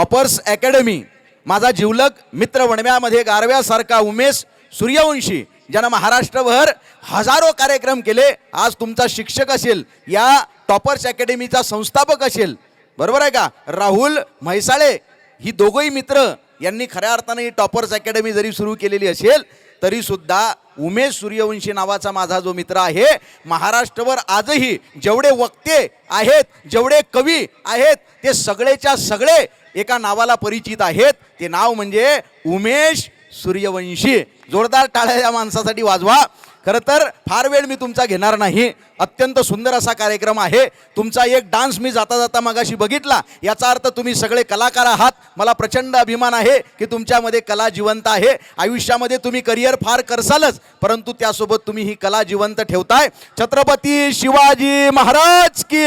Toppers academy माझा जिवलग मित्र वणव्यामध्ये गारव्यासारखा उमेश सूर्यवंशी ज्यानं महाराष्ट्रभर हजारो कार्यक्रम केले. आज तुमचा शिक्षक असेल या टॉपर्स अकॅडमीचा संस्थापक असेल. बरोबर आहे का? राहुल म्हैसाळे ही दोघंही मित्र यांनी खऱ्या अर्थाने ही टॉपर्स अकॅडमी जरी सुरू केलेली असेल तरीसुद्धा उमेश सूर्यवंशी नावाचा माझा जो मित्र आहे महाराष्ट्रभर आजही जेवढे वक्ते आहेत जेवढे कवी आहेत ते सगळेच्या सगळे एका नावाला परिचित आहेत. ते नाव म्हणजे उमेश सूर्यवंशी. जोरदार टाळ्या या माणसासाठी वाजवा. खरं तर फार वेळ मी तुमचा घेणार नाही. अत्यंत सुंदर असा कार्यक्रम आहे. तुमचा एक डान्स मी जाता जाता मगाशी बघितला. याचा अर्थ तुम्ही सगळे कलाकार आहात. मला प्रचंड अभिमान आहे की तुमच्यामध्ये कला जिवंत आहे. आयुष्यामध्ये तुम्ही करिअर फार करसालच परंतु त्यासोबत तुम्ही ही कला जिवंत ठेवताय. छत्रपती शिवाजी महाराज की.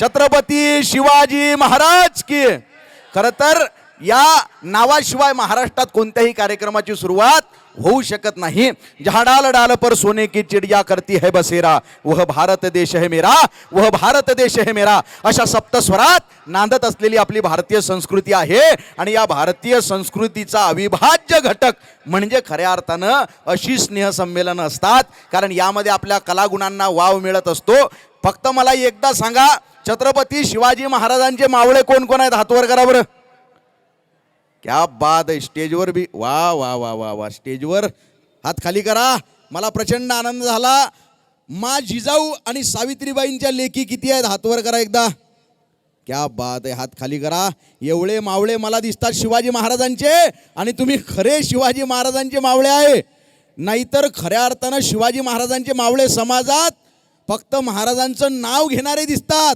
छत्रपती शिवाजी महाराज की. खरं तर या नावाशिवाय महाराष्ट्रात कोणत्याही कार्यक्रमाची सुरुवात होऊ शकत नाही. जहाँ डाल डाल पर सोने की चिड़िया करती है बसेरा. वह भारत देश है मेरा वह भारत देश है मेरा. अशा सप्तस्वरात नांदत असलेली आपली भारतीय संस्कृती आहे आणि या भारतीय संस्कृतीचा अविभाज्य घटक म्हणजे खऱ्या अर्थानं अशी स्नेहसंमेलनं असतात. कारण यामध्ये आपल्या कलागुणांना वाव मिळत असतो. फक्त मला एकदा सांगा छत्रपती शिवाजी महाराजांचे मावळे कोण कोण आहेत? हातवर करा बरं. क्या बात आहे स्टेजवर बी वा वा वा वा वा स्टेजवर. हात खाली करा. मला प्रचंड आनंद झाला. मा जिजाऊ आणि सावित्रीबाईंच्या लेखी किती आहेत? हातवर करा एकदा. क्या बात आहे हात खाली करा. एवढे मावळे मला दिसतात शिवाजी महाराजांचे आणि तुम्ही खरे शिवाजी महाराजांचे मावळे आहे. नाहीतर खऱ्या अर्थानं शिवाजी महाराजांचे मावळे समाजात फक्त महाराजांचं नाव घेणारे दिसतात.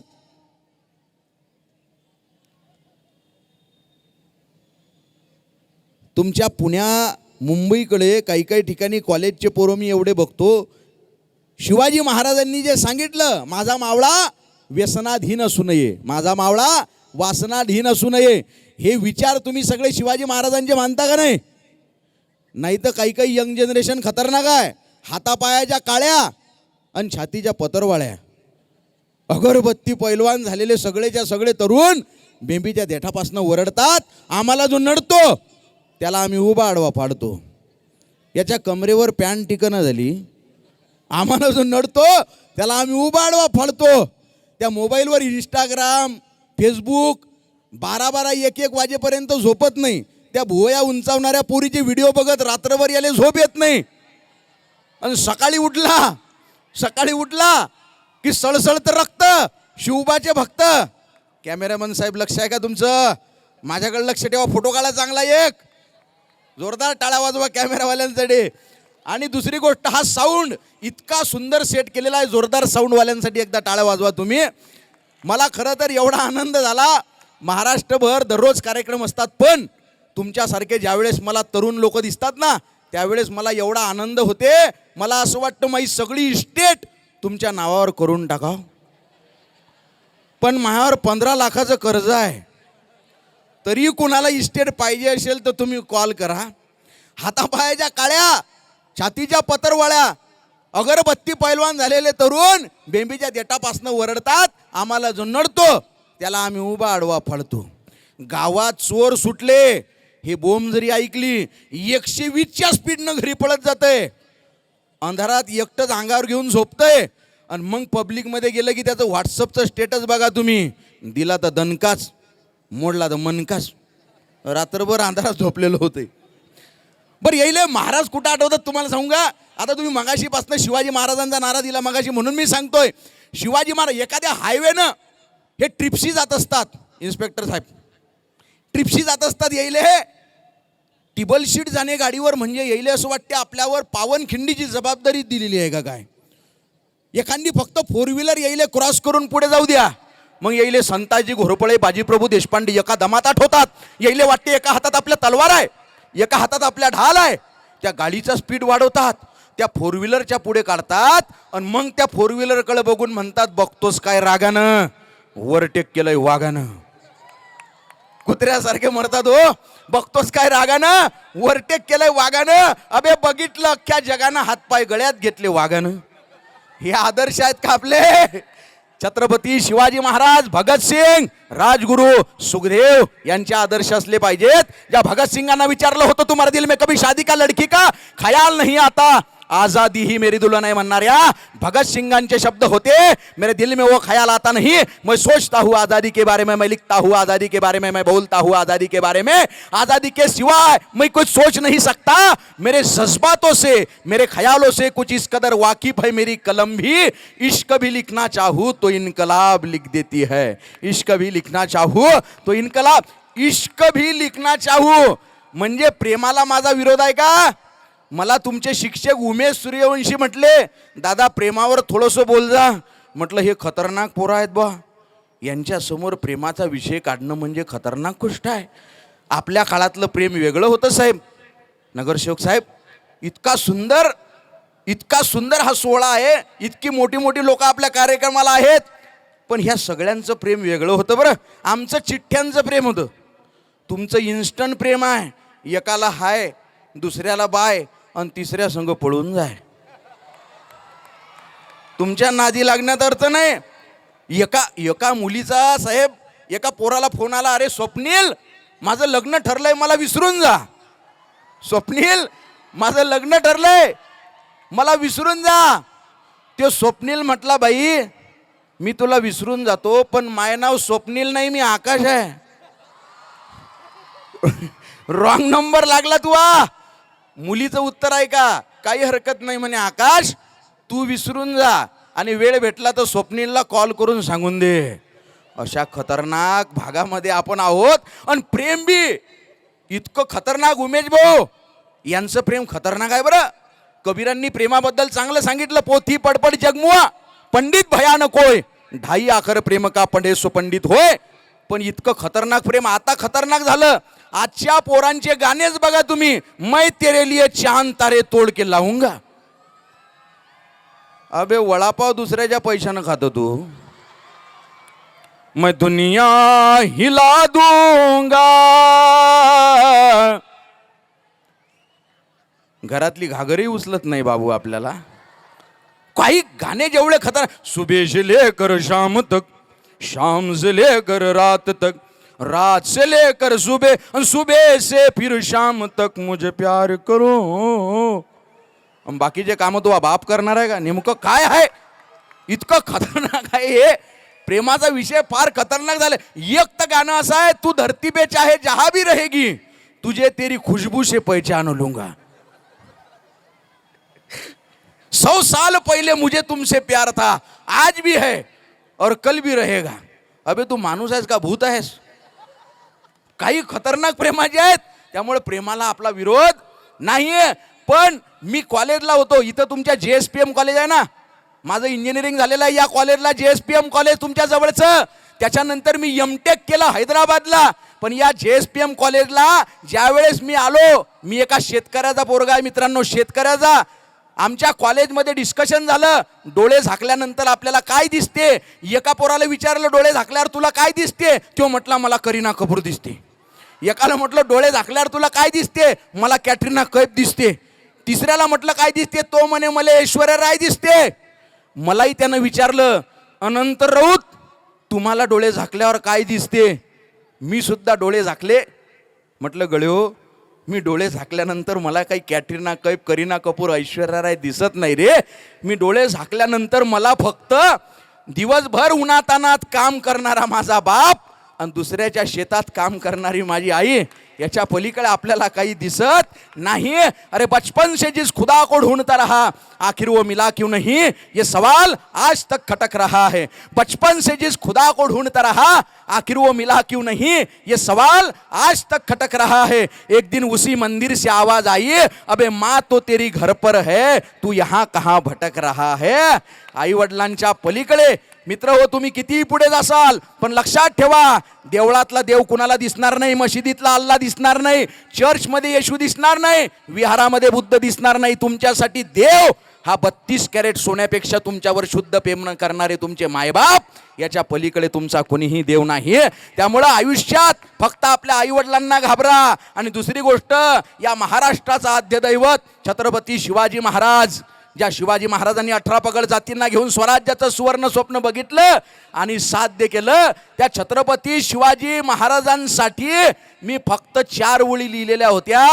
तुमच्या पुण्या मुंबईकडे काही काही ठिकाणी कॉलेजचे पोरं मी एवढे बघतो. शिवाजी महाराजांनी जे सांगितलं माझा मावळा व्यसनाधीन असू नये. माझा मावळा वासनाधीन असू नये. हे विचार तुम्ही सगळे शिवाजी महाराजांचे मानता का नाही? नाही तर काही काही यंग जनरेशन खतरनाक आहे. हातापायाच्या काळ्या आणि छातीच्या पतरवाळ्या. अगरबत्ती पैलवान झालेले सगळेच्या सगळे तरुण बेंबीच्या देठापासून वरडतात आम्हाला जो नडतो त्याला आम्ही उभा आडवा पाडतो याच्या कमरेवर पॅन्ट टिकणं झाली. आम्हाला जो नडतो त्याला आम्ही उभा आडवा फाडतो. त्या मोबाईलवर इंस्टाग्राम फेसबुक बारा बारा एक एक वाजेपर्यंत झोपत नाही. त्या भुवया उंचावणाऱ्या पोरीचे व्हिडिओ बघत रात्रभर याले झोप येत नाही. आणि सकाळी उठला सकाळी उठला की सळसळतं रक्त शिवबाचे भक्त. कॅमेरामन साहेब लक्ष आहे का तुमचं? माझ्याकडे लक्ष ठेवा फोटो काढा चांगला एक. जोरदार टाळा वाजवा कॅमेरावाल्यांसाठी. आणि दुसरी गोष्ट हा साऊंड इतका सुंदर सेट केलेला आहे जोरदार साऊंडवाल्यांसाठी एकदा टाळ्या वाजवा तुम्ही. मला खरं तर एवढा आनंद झाला. महाराष्ट्रभर दररोज कार्यक्रम असतात पण तुमच्यासारखे ज्यावेळेस मला तरुण लोक दिसतात ना त्यावेळेस मला एवढा आनंद होते. मला असं वाटतं माझी सगळी इस्टेट तुमच्या नावावर करून टाका पण माझ्यावर पंधरा लाखाचं कर्ज आहे. तरी कुणाला इस्टेट पाहिजे असेल तर तुम्ही कॉल करा. हातापायाच्या काळ्या छातीच्या पतरवाळ्या अगरबत्ती पैलवान झालेले तरुण बेंबीच्या देटापासनं वरडतात आम्हाला जो नडतो त्याला आम्ही उभा आडवा फाडतो. गावात चोर सुटले हे बोंब जरी ऐकली एकशे वीसच्या स्पीडनं घरी पळत जातंय. अंधारात एकटंच अंगावर घेऊन झोपतंय. आणि मग पब्लिकमध्ये गेलं की त्याचं व्हॉट्सअपचं स्टेटस बघा तुम्ही. दिला तर दणकाच. मोडला तर मनकास रात्रभर अंधारात झोपलेलं होते. बरं येईल महाराज कुठं आठवतात तुम्हाला सांगू का? आता तुम्ही मगाशीपासून शिवाजी महाराजांचा नारा दिला मगाशी म्हणून मी सांगतोय. शिवाजी महाराज एखाद्या हायवेनं हे ट्रिप्सी जात असतात इन्स्पेक्टर साहेब. ट्रिप्सी जात असतात येईल हे. टिबल शीट जाणे गाडीवर म्हणजे येईल असं वाटते आपल्यावर पावनखिंडीची जबाबदारी दिलेली आहे का काय? एखादी फक्त फोर व्हीलर येईल क्रॉस करून पुढे जाऊ द्या. मग येईले संताजी घोरपळे बाजीप्रभू देशपांडे एका दमात आठवतात येईले वाटते एका हातात आपल्या तलवार आहे एका हातात आपल्या ढाल आहे. त्या गाडीचा स्पीड वाढवतात त्या फोर व्हीलरच्या पुढे काढतात आणि मग त्या फोर व्हीलरकडे बघून म्हणतात बघतोस काय रागानं? ओव्हरटेक केलंय वाघानं. कुत्र्यासारखे मरतात हो. बघतोस काय रागानं? ओव्हरटेक केलंय वागानं अबे बघितलं अख्ख्या जगानं हातपाय गळ्यात घेतले वाघानं. हे आदर्श आहेत का आपले? छत्रपती शिवाजी महाराज भगतसिंग राजगुरु सुखदेव यांचे आदर्श असले पाहिजेत. ज्या भगतसिंगांना विचारलं होतं तुम्हाला दिल में कभी शादी का लडकी का? खयाल नाही आता? आज़ादी ही मेरी दुल्हन है म्हणणाऱ्या भगत सिंगांचे शब्द होते, मेरे दिल में वो ख्याल आता नहीं। मैं सोचता हूँ आज़ादी के बारे में, मैं लिखता हूँ आज़ादी के बारे में, मैं बोलता हूँ आज़ादी के बारे में। आज़ादी के सिवाय मैं कुछ सोच नहीं सकता। मेरे जज्बातों से, मेरे ख्यालों से कुछ इस कदर वाकिफ है मेरी कलम भी। इश्क भी लिखना चाहूँ तो इनकलाब लिख देती है। इश्क भी लिखना चाहूँ तो इनकलाब, इश्क भी लिखना चाहूँ। म्हणजे प्रेमाला माझा विरोध आहे का? मला तुमचे शिक्षक उमेश सूर्यवंशी म्हटले दादा प्रेमावर थोडंसं बोल जा. म्हटलं हे खतरनाक पोरं आहेत बा यांच्यासमोर प्रेमाचा विषय काढणं म्हणजे खतरनाक गोष्ट आहे. आपल्या काळातलं प्रेम वेगळं होतं साहेब. नगरसेवक साहेब इतका सुंदर इतका सुंदर हा सोहळा आहे. इतकी मोठी मोठी लोक आपल्या कार्यक्रमाला आहेत. पण ह्या सगळ्यांचं प्रेम वेगळं होतं बरं. आमचं चिठ्ठ्यांचं प्रेम होतं. तुमचं इन्स्टंट प्रेम आहे. एकाला हाय दुसऱ्याला बाय. आणि तिसऱ्या संघ पळून जाय तुमच्या नादी लागण्यात अर्थ नाही. एका एका मुलीचा साहेब एका पोराला फोन आला अरे स्वप्नील माझं लग्न ठरलंय मला विसरून जा. स्वप्नील माझं लग्न ठरलंय मला विसरून जा. तो स्वप्नील म्हटला बाई मी तुला विसरून जातो पण माय नाव स्वप्नील नाही मी आकाश आहे. रॉंग नंबर लागला तू आ मुलीचं उत्तर आहे का? काही हरकत नाही म्हणे आकाश तू विसरून जा. आणि वेळ भेटला तर स्वप्नीलला कॉल करून सांगून दे. अशा खतरनाक भागामध्ये आपण आहोत. आणि प्रेम बी इतकं खतरनाक उमेश भाऊ. यांचं प्रेम खतरनाक आहे बरं. कबीरांनी प्रेमाबद्दल चांगलं सांगितलं. पोथी पडपड जगमुआ. पंडित भयानक होय. ढाई आखर प्रेम का पंडे सुपंडित होय. पण इतकं खतरनाक प्रेम आता खतरनाक झालं. आजच्या पोरांचे गाणेच बघा तुम्ही. मै तेरे लिए चांद तारे तोड के लावूंगा अबे वडापाव दुसऱ्याच्या पैशानं खातो तू. मैं दुनिया हिला दूंगा. घरातली घागरही उचलत नाही बाबू आपल्याला. काही गाणे जेवढे खतर सुबह से लेकर शाम तक शाम से लेकर रात तक, रात से लेकर सुबह सुबह से फिर शाम तक मुझे प्यार करो। बाकीचे कामं तो बाप करणार आहे का नेमकं काय खतरनाक हे प्रेमाचा विषय फार खतरनाक एक तर गाणं आहे, तू धरती पे चाहे जहाँ भी रहेगी, तुझे तेरी खुशबू से पहचान लूँगा. सौ साल पहले मुझे तुमसे प्यार था, आज भी है। और कल भी रहेगा। अबे तू माणूस आहेस का भूत आहेस? काही खतरनाक प्रेमाचे आहेत त्यामुळे प्रेमाला आपला विरोध नाहीये. पण मी कॉलेजला होतो इथं तुमच्या जे एस पी एम कॉलेज आहे ना? माझं इंजिनिअरिंग झालेलं आहे या कॉलेजला जे एस पी एम कॉलेज तुमच्या जवळचं. त्याच्यानंतर मी एम टेक केलं हैदराबादला. पण या जे एस पी एम कॉलेजला ज्यावेळेस मी आलो मी एका शेतकऱ्याचा पोरगा आहे मित्रांनो शेतकऱ्याचा. आमच्या कॉलेजमध्ये डिस्कशन झालं. डोळे झाकल्यानंतर आपल्याला काय दिसते? एका पोराला विचारलं डोळे झाकल्यावर तुला काय दिसते? तो म्हटला मला करीना कपूर दिसते. एकाला म्हटलं डोळे झाकल्यावर तुला काय दिसते? मला कॅटरीना कैफ दिसते. तिसऱ्याला म्हटलं काय दिसते? तो म्हणे मला ऐश्वर्या राय दिसते. मलाही त्यानं विचारलं अनंत राऊत तुम्हाला डोळे झाकल्यावर काय दिसते? मी सुद्धा डोळे झाकले. म्हटलं गळ्यो मी डोळे झाकल्यानंतर मला काही कॅटरीना कैफ करीना कपूर ऐश्वर्या राय दिसत नाही रे. मी डोळे झाकल्यानंतर मला फक्त दिवसभर उन्हातानात काम करणारा माझा बाप आणि दुसऱ्याच्या शेतात काम करणारी माझी आई याच्या पलीकडे आपल्याला काही दिसत नाही. अरे बचपन से जिस खुदा को ढूंढता रहा. आखिर वो मिला क्यों नहीं? ये सवाल आज तक खटक रहा है. बचपन से जिस खुदा को ढूंढता रहा. आखिर वो मिला क्यों नहीं? ये सवाल आज तक खटक रहा है. एक दिन उसी मंदिर से आवाज आई अबे माँ तो तेरी घर पर है. तू यहाँ कहाँ भटक रहा है? आई वडिलांच्या पलीकडे मित्र हो तुम्ही कितीही पुढे जासाल पण लक्षात ठेवा देवळातला देव कुणाला दिसणार नाही मशिदीतला अल्ला दिसणार नाही चर्चमध्ये येशू दिसणार नाही विहारामध्ये बुद्ध दिसणार नाही. तुमच्यासाठी देव हा बत्तीस कॅरेट सोन्यापेक्षा तुमच्यावर शुद्ध प्रेम करणारे तुमचे मायबाप याच्या पलीकडे तुमचा कोणीही देव नाही. त्यामुळं आयुष्यात फक्त आपल्या आईवडिलांना घाबरा. आणि दुसरी गोष्ट या महाराष्ट्राचा आद्य दैवत छत्रपती शिवाजी महाराज ज्या शिवाजी महाराजांनी अठरा पगड जातींना घेऊन स्वराज्याचं सुवर्ण स्वप्न बघितलं आणि साध्य केलं त्या छत्रपती शिवाजी महाराजांसाठी मी फक्त चार ओळी लिहिलेल्या होत्या.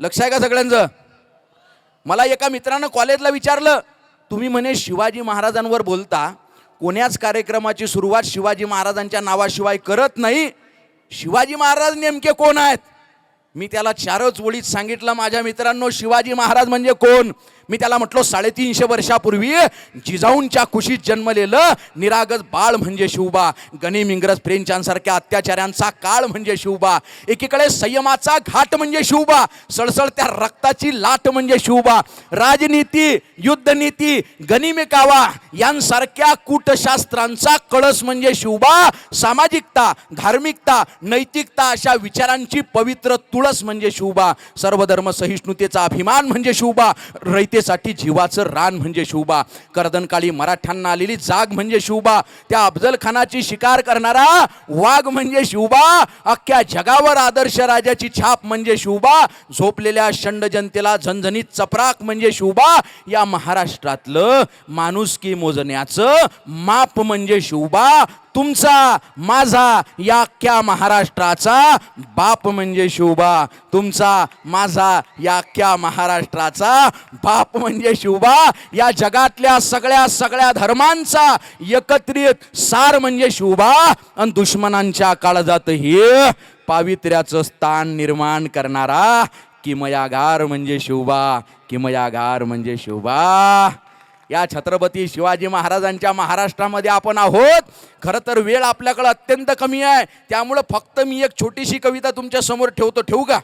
लक्ष आहे का सगळ्यांचं? मला एका मित्रानं कॉलेजला विचारलं तुम्ही म्हणे शिवाजी महाराजांवर बोलता कोण्याच कार्यक्रमाची सुरुवात शिवाजी महाराजांच्या नावाशिवाय करत नाही? शिवाजी महाराज नेमके कोण आहेत? मी त्याला चारच ओळीत सांगितलं माझ्या मित्रांनो शिवाजी महाराज म्हणजे कोण? मी त्याला म्हटलो साडेतीनशे वर्षापूर्वी जिजाऊंच्या कुशीत जन्मलेलं निरागस बाळ म्हणजे शिवबा गणिम इंग्रज फ्रेंचांसारख्या अत्याचारांचा काळ म्हणजे शिवबा एकीकडे संयमाचा घाट म्हणजे शिवबा सळसळत्या रक्ताची लाट म्हणजे शिवबा राजनीती युद्धनीती गनिमिकावा यांसारख्या कूटशास्त्रांचा कळस म्हणजे शिवबा सामाजिकता धार्मिकता नैतिकता अशा विचारांची पवित्र तुळस म्हणजे शिवबा सर्वधर्म सहिष्णुतेचा अभिमान म्हणजे शिवबा रयते जनतेसाठी जीवाचं रान म्हणजे शिवबा कर्दनकाळी मराठ्यांना आलेली जाग म्हणजे शिवबा त्या अफजल खानाची शिकार करणारा वाघ म्हणजे शिवबा अख्ख्या जगावर आदर्श राजाची छाप म्हणजे शिवबा झोपलेल्या षंड जनतेला झणझणीत चपराक म्हणजे शिवबा या महाराष्ट्रातलं माणुसकी मोजण्याचं माप म्हणजे शिवबा तुमचा माझा या अख्ख्या महाराष्ट्राचा बाप म्हणजे शिवबा तुमचा माझा या अख्ख्या महाराष्ट्राचा बाप म्हणजे शिवबा या जगातल्या सगळ्या सगळ्या धर्मांचा एकत्रित सार म्हणजे शिवबा आणि दुश्मनांच्या काळजातही पावित्र्याचं स्थान निर्माण करणारा किमयागार म्हणजे शिवबा किमयागार म्हणजे शिवबा या छत्रपती शिवाजी महाराजांच्या महाराष्ट्रामध्ये आपण आहोत. खरं तर वेळ आपल्याकडं अत्यंत कमी आहे. त्यामुळं फक्त मी एक छोटीशी कविता तुमच्यासमोर ठेवतो. ठेवू का?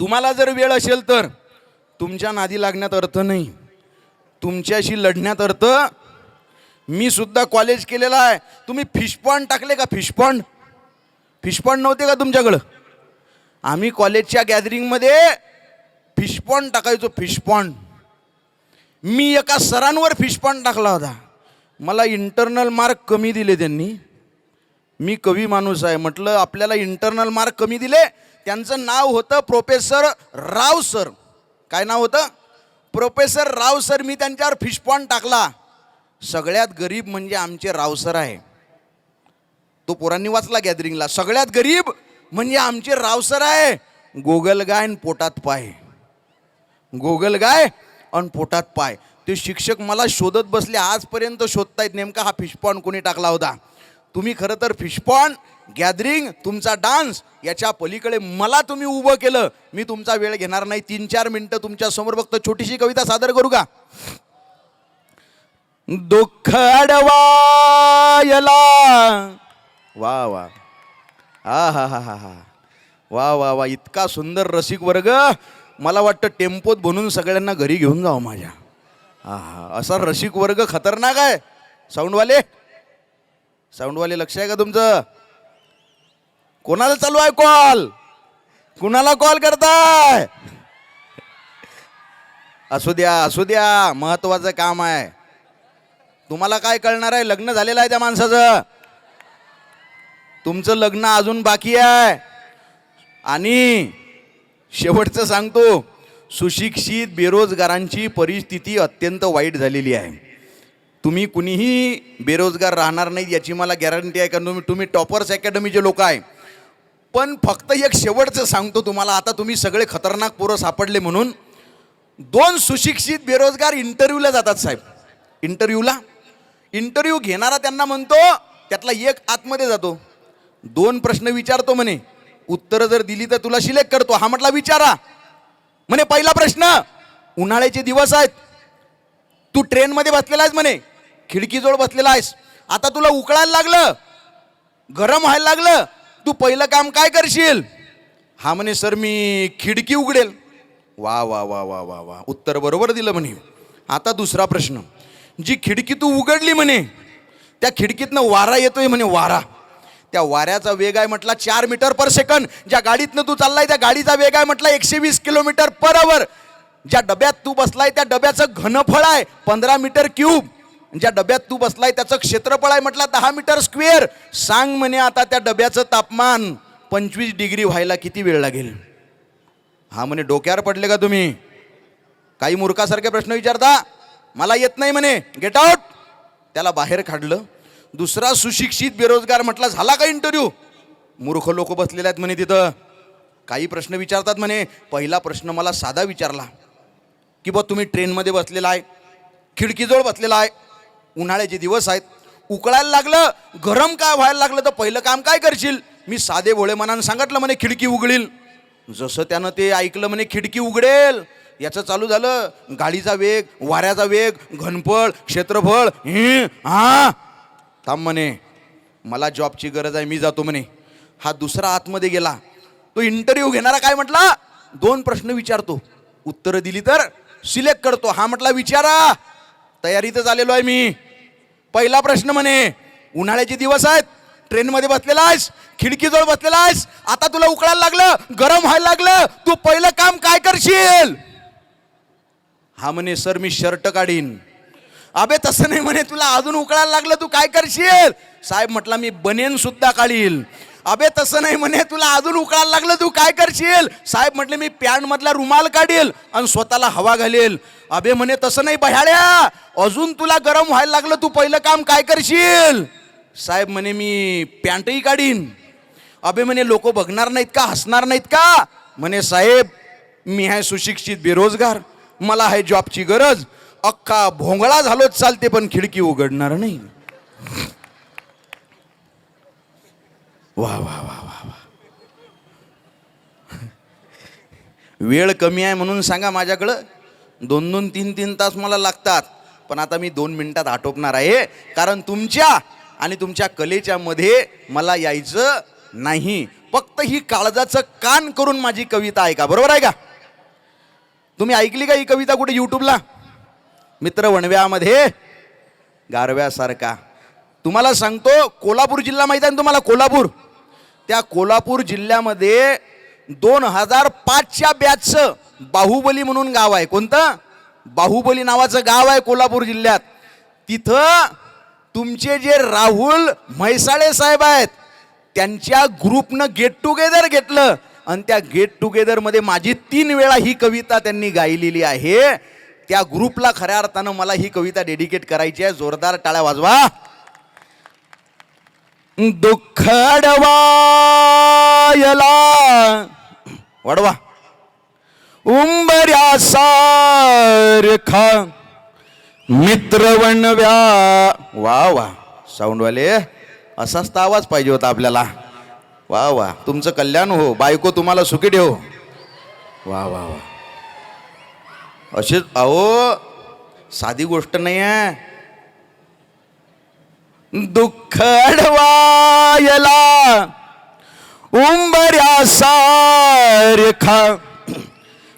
तुम्हाला जर वेळ असेल तर तुमच्या नादी लागण्यात अर्थ नाही. तुमच्याशी लढण्यात अर्थ मी सुद्धा कॉलेज केलेला आहे. तुम्ही फिशपॉन्ड टाकले का फिशपॉन्ड फिशपॉन्ड नव्हते का तुमच्याकडं? आम्ही कॉलेजच्या गॅदरिंगमध्ये फिशपॉन्ड टाकायचो फिशपॉन्ड मी एका सरांवर फिशपॉन टाकला होता. मला इंटरनल मार्क कमी दिले त्यांनी. मी कवी माणूस आहे. म्हटलं आपल्याला इंटरनल मार्क कमी दिले. त्यांचं नाव होतं प्रोफेसर राव सर. काय नाव होतं? प्रोफेसर राव सर मी त्यांच्यावर फिशपॉन टाकला. सगळ्यात गरीब म्हणजे आमचे राव सर आहे. तो पोरांनी वाचला गॅदरिंगला सगळ्यात गरीब म्हणजे आमचे रावसर आहे. गोगलगाय आणि पोटात पाय. गोगलगाय आणि पोटात पाय. ते शिक्षक मला शोधत बसले आजपर्यंत शोधतायत. नेमका हा फिशपॉन कोणी टाकला होता? तुम्ही खरं तर फिशपॉन गॅदरिंग तुमचा डान्स याच्या पलीकडे मला तुम्ही उभं केलं. मी तुमचा वेळ घेणार नाही. तीन चार मिनटं तुमच्यासमोर फक्त छोटीशी कविता सादर करू का? दुःख अडवायला. वा वा. हा हा हा हा हा. वा वा वा. इतका सुंदर रसिक वर्ग. मला वाटतं टेम्पोत बनून सगळ्यांना घरी घेऊन जावं माझ्या. हा हा असा रसिक वर्ग खतरनाक आहे. साऊंडवाले? साऊंडवाले लक्ष आहे का तुमचं? कोणाला चालू आहे कॉल? कुणाला कॉल करताय? असू द्या असू द्या महत्वाचं काम आहे. तुम्हाला काय कळणार आहे? लग्न झालेलं आहे त्या माणसाचं. तुमचं लग्न अजून बाकी आहे. आणि शेवटचं सांगतो सुशिक्षित बेरोजगारांची परिस्थिती अत्यंत वाईट झालेली आहे. तुम्ही कुणीही बेरोजगार राहणार नाही याची मला गॅरंटी आहे कारण तुम्ही तुम्ही टॉपर्स अकॅडमीचे लोक आहे. पण फक्त एक शेवटचं सांगतो तुम्हाला आता तुम्ही सगळे खतरनाक पोरं सापडले म्हणून. दोन सुशिक्षित बेरोजगार इंटरव्ह्यूला जातात साहेब. इंटरव्ह्यूला इंटरव्ह्यू घेणारा त्यांना म्हणतो त्यातला एक आतमध्ये जातो. दोन प्रश्न विचारतो म्हणे. उत्तरं जर दिली तर तुला सिलेक्ट करतो. हा म्हटला विचारा. म्हणे पहिला प्रश्न उन्हाळ्याचे दिवस आहेत. तू ट्रेनमध्ये बसलेला आहेस म्हणे. खिडकीजवळ बसलेला आहेस. आता तुला उकळायला लागलं. गरम व्हायला लागलं. तू पहिलं काम काय करशील? हा म्हणे सर मी खिडकी उघडेल. वा वा वा वा वा वा. उत्तर बरोबर दिलं म्हणे. आता दुसरा प्रश्न. जी खिडकी तू उघडली म्हणे त्या खिडकीतनं वारा येतोय म्हणे वारा. त्या वाऱ्याचा वेग आहे म्हटला चार मीटर पर सेकंद. ज्या गाडीतनं तू चाललाय त्या गाडीचा वेग आहे म्हटला एकशे वीस किलोमीटर पर अवर ज्या डब्यात तू बसलाय त्या डब्याचं घनफळ आहे पंधरा मीटर क्यूब ज्या डब्यात तू बसलाय त्याचं क्षेत्रफळ आहे म्हटला दहा मीटर स्क्वेअर सांग म्हणे आता त्या डब्याचं तापमान. पंचवीस डिग्री व्हायला किती वेळ लागेल? हा म्हणे डोक्यावर पडले का तुम्ही? काही मूर्खासारखे प्रश्न विचारता? मला येत नाही म्हणे. गेट आउट त्याला बाहेर काढलं. दुसरा सुशिक्षित बेरोजगार म्हटला झाला का इंटरव्ह्यू मूर्ख लोक बसलेले आहेत म्हणे तिथं. काही प्रश्न विचारतात म्हणे. पहिला प्रश्न मला साधा विचारला की बा तुम्ही ट्रेनमध्ये बसलेला आहे खिडकीजवळ बसलेला आहे उन्हाळ्याचे दिवस आहेत उकळायला लागलं गरम काय व्हायला लागलं तर पहिलं काम काय करशील? मी साधे भोळे मनानं सांगितलं म्हणे खिडकी उघडील. जसं त्यानं ते ऐकलं म्हणे खिडकी उघडेल. याचं चालू झालं गाडीचा वेग वाऱ्याचा वेग घनफळ क्षेत्रफळ हा थांब म्हणे. मला जॉबची गरज आहे मी जातो म्हणे. हा दुसरा आतमध्ये गेला. तो इंटरव्ह्यू घेणारा काय म्हटला? दोन प्रश्न विचारतो. उत्तरं दिली तर सिलेक्ट करतो. हा म्हटला विचारा. तयारीतच आलेलो आहे मी. पहिला प्रश्न म्हणे उन्हाळ्याचे दिवस आहेत. ट्रेनमध्ये बसलेला आहेस. खिडकीजवळ बसलेला आहेस. आता तुला उकळायला लागलं. गरम व्हायला लागलं. तू पहिलं काम काय करशील? हा म्हणे सर मी शर्ट काढीन. अबे तसं नाही म्हणे तुला अजून उकळायला लागलं तू काय करशील? साहेब म्हटला मी बनेन सुद्धा काढील. अबे तसं नाही म्हणे तुला अजून उकळायला लागलं तू काय करशील? साहेब म्हटले मी पॅन्ट मधला रुमाल काढील आणि स्वतःला हवा घालेल. अबे म्हणे तसं नाही बह्याळ्या अजून तुला गरम व्हायला लागलं तू पहिलं काम काय करशील? साहेब म्हणे मी पॅन्टही काढीन. अबे म्हणे लोक बघणार नाहीत का हसणार नाहीत का? म्हणे साहेब मी आहे सुशिक्षित बेरोजगार. मला आहे जॉबची गरज. अख्खा भोंगळा झालोच चालते पण खिडकी उघडणार नाही. वा वा वा वा वा. वेळ कमी आहे म्हणून सांगा माझ्याकडं. दोन दोन तीन तीन तास मला लागतात. पण आता मी दोन मिनिटात आटोपणार आहे कारण तुमच्या आणि तुमच्या कलेच्या मध्ये मला यायचं नाही. फक्त ही काळजाचं कान करून माझी कविता ऐका बरोबर आहे का? तुम्ही ऐकली का ही कविता कुठे यूट्यूबला मित्र वणव्यामध्ये गारव्यासारखा. तुम्हाला सांगतो कोल्हापूर जिल्हा माहीत आहे ना तुम्हाला? कोल्हापूर. त्या कोल्हापूर जिल्ह्यामध्ये दोन हजार पाचच्या बॅचचं बाहुबली म्हणून गाव आहे. कोणतं? बाहुबली नावाचं गाव आहे कोल्हापूर जिल्ह्यात. तिथं तुमचे जे राहुल म्हैसाळे साहेब आहेत त्यांच्या ग्रुपनं गेट टुगेदर घेतलं. आणि त्या गेट टुगेदरमध्ये माझी तीन वेळा ही कविता त्यांनी गायलेली आहे. त्या ग्रुपला खऱ्या अर्थानं मला ही कविता डेडिकेट करायची आहे. जोरदार टाळ्या वाजवा. दुःखडवायला अडवायला उंबऱ्या सारखा मित्रवणव्या वा वा. साऊंडवाले असाच तर आवाज पाहिजे होता आपल्याला. वा वा. तुमचं कल्याण हो. बायको तुम्हाला सुखी ठेव. वा वा वा. अशीच अहो साधी गोष्ट नाही आहे. दुःख अडवायला उंबऱ्यासारखा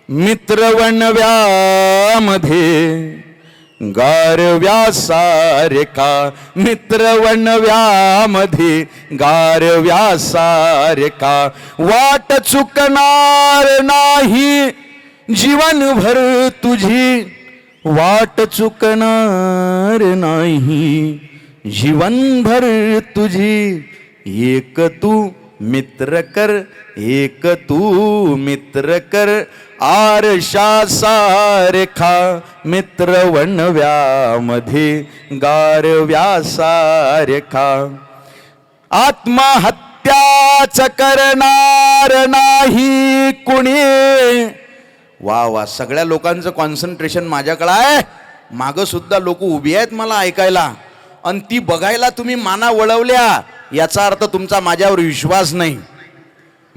मित्रवणव्यामध्ये गारव्यासारखा मित्रवणव्यामध्ये गारव्यासारखा वाट चुकणार नाही. जीवनभर तुझी वाट चुकणार नाही. जीवनभर तुझी एक तू मित्र कर एक तू मित्र कर. आरशा सारखा मित्र वणव्यामध्ये गारव्या सारखा. आत्महत्याच करणार नाही कुणी. वा वा सगळ्या लोकांचं कॉन्सन्ट्रेशन माझ्याकडं आहे. मागं सुद्धा लोक उभी आहेत मला ऐकायला. आणि ती बघायला तुम्ही माना वळवल्या याचा अर्थ तुमचा माझ्यावर विश्वास नाही.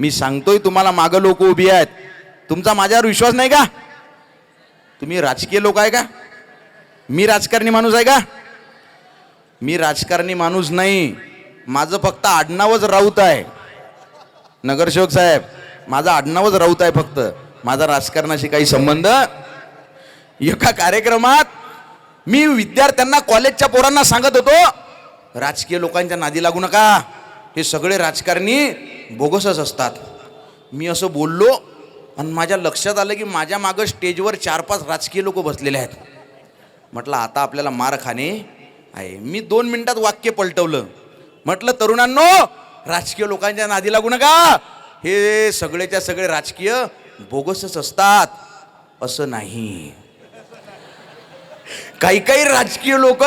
मी सांगतोय तुम्हाला मागं लोक उभी आहेत. तुमचा माझ्यावर विश्वास नाही का? तुम्ही राजकीय लोक आहे का? मी राजकारणी माणूस आहे का? मी राजकारणी माणूस नाही. माझं फक्त आडनावच राऊत आहे. नगरसेवक साहेब माझं आडनावच राऊत आहे फक्त. माझा राजकारणाशी काही संबंध? एका कार्यक्रमात मी विद्यार्थ्यांना कॉलेजच्या पोरांना सांगत होतो राजकीय लोकांच्या नादी लागू नका. हे सगळे राजकारणी बोगसच असतात. मी असं बोललो आणि माझ्या लक्षात आलं की माझ्या मागं स्टेजवर चार पाच राजकीय लोक बसलेले आहेत. म्हटलं आता आपल्याला मार खाणे आहे. मी दोन मिनिटात वाक्य पलटवलं. म्हटलं तरुणांनो राजकीय लोकांच्या नादी लागू नका. हे सगळेच्या सगळे राजकीय बोगसच असतात. असं नाही. काही काही राजकीय लोक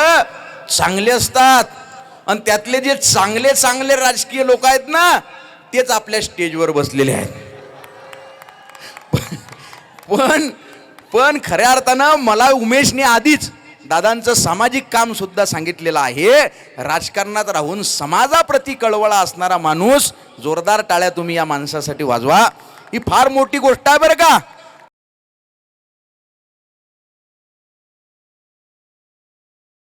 चांगले असतात. आणि त्यातले जे चांगले चांगले राजकीय लोक आहेत ना तेच आपल्या स्टेजवर बसलेले आहेत. पण पण खऱ्या अर्थानं मला उमेशने आधीच दादांचं सामाजिक काम सुद्धा सांगितलेलं आहे. राजकारणात राहून समाजाप्रती कळवळा असणारा माणूस जोरदार टाळ्या तुम्ही या माणसासाठी वाजवा. ही फार मोठी गोष्ट आहे बरं का?